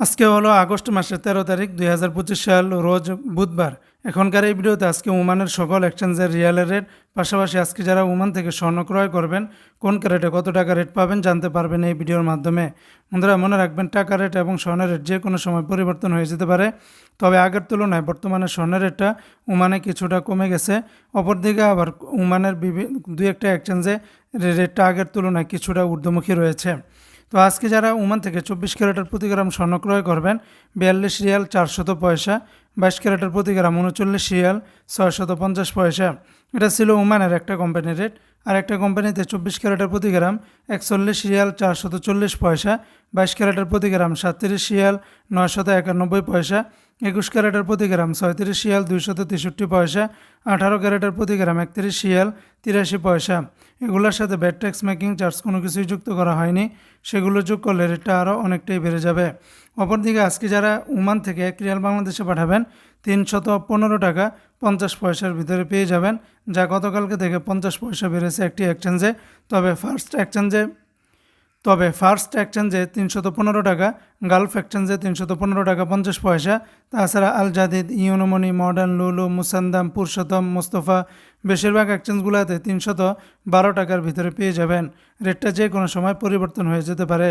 আজকে হলো আগস্ট মাসের তেরো তারিখ দুই হাজার পঁচিশ সাল, রোজ বুধবার। এখনকার এই ভিডিওতে আজকে ওমানের সকল এক্সচেঞ্জের রিয়ালের রেট, পাশাপাশি আজকে যারা ওমান থেকে স্বর্ণ ক্রয় করবেন, কোন ক্যারেটে কত টাকা রেট পাবেন জানতে পারবেন এই ভিডিওর মাধ্যমে। বন্ধুরা, মনে রাখবেন, টাকা রেট এবং স্বর্ণের রেট যে কোনো সময় পরিবর্তন হয়ে যেতে পারে। তবে আগের তুলনায় বর্তমানে স্বর্ণের রেটটা ওমানে কিছুটা কমে গেছে। অপরদিকে আবার ওমানের বিভি- দুই একটা এক্সচেঞ্জে রেটটা আগের তুলনায় কিছুটা ঊর্ধ্বমুখী রয়েছে। তো আজকে যারা ওমান থেকে চব্বিশ ক্যারেটের প্রতি গ্রাম স্বর্ণ ক্রয় করবেন, বিয়াল্লিশ রিয়াল চারশত পয়সা, বাইশ ক্যারেটের প্রতি গ্রাম উনচল্লিশ রিয়াল ছয়শত পঞ্চাশ পয়সা। এটা ছিল ওমানের একটা কোম্পানি রেট। আর একটা কোম্পানিতে চব্বিশ ক্যারেটের প্রতি গ্রাম একচল্লিশ রিয়াল চারশত চল্লিশ পয়সা, বাইশ ক্যারেটের প্রতি গ্রাম সাতত্রিশ রিয়াল নয়শত একানব্বই পয়সা একুশ ক্যারেটের প্রতি গ্রাম, ছয়ত্রিশ রিয়াল দুইশত তেষট্টি পয়সা, আঠারো ক্যারেটের প্রতি গ্রাম, একত্রিশ রিয়াল তিরাশি পয়সা। এগুলোর সাথে ব্যাট ট্যাক্স মেকিং চার্জ কোনো কিছুই যুক্ত করা হয়নি। সেগুলো যোগ করলে রেটটা আরও অনেকটাই বেড়ে যাবে। অপরদিকে আজকে যারা ওমান থেকে এক রিয়াল বাংলাদেশে পাঠাবেন, তিনশত পনেরো টাকা পঞ্চাশ পয়সার ভিতরে পেয়ে যাবেন, যা গতকালকে থেকে পঞ্চাশ পয়সা বেড়েছে একটি এক্সচেঞ্জে তবে ফার্স্ট এক্সচেঞ্জে তবে ফার্স্ট এক্সচেঞ্জে তিনশত পনেরো টাকা, গালফ এক্সচেঞ্জে তিনশত পনেরো টাকা পঞ্চাশ পয়সা। তাছাড়া আল জাদিদ ইউনোমনি মডার্ন, লুলু, মুসান্দাম, পুরুষোত্তম, মোস্তফা বেশিরভাগ এক্সচেঞ্জগুলোতে তিনশত বারো টাকার ভিতরে পেয়ে যাবেন। রেটটা যে কোনো সময় পরিবর্তন হয়ে যেতে পারে।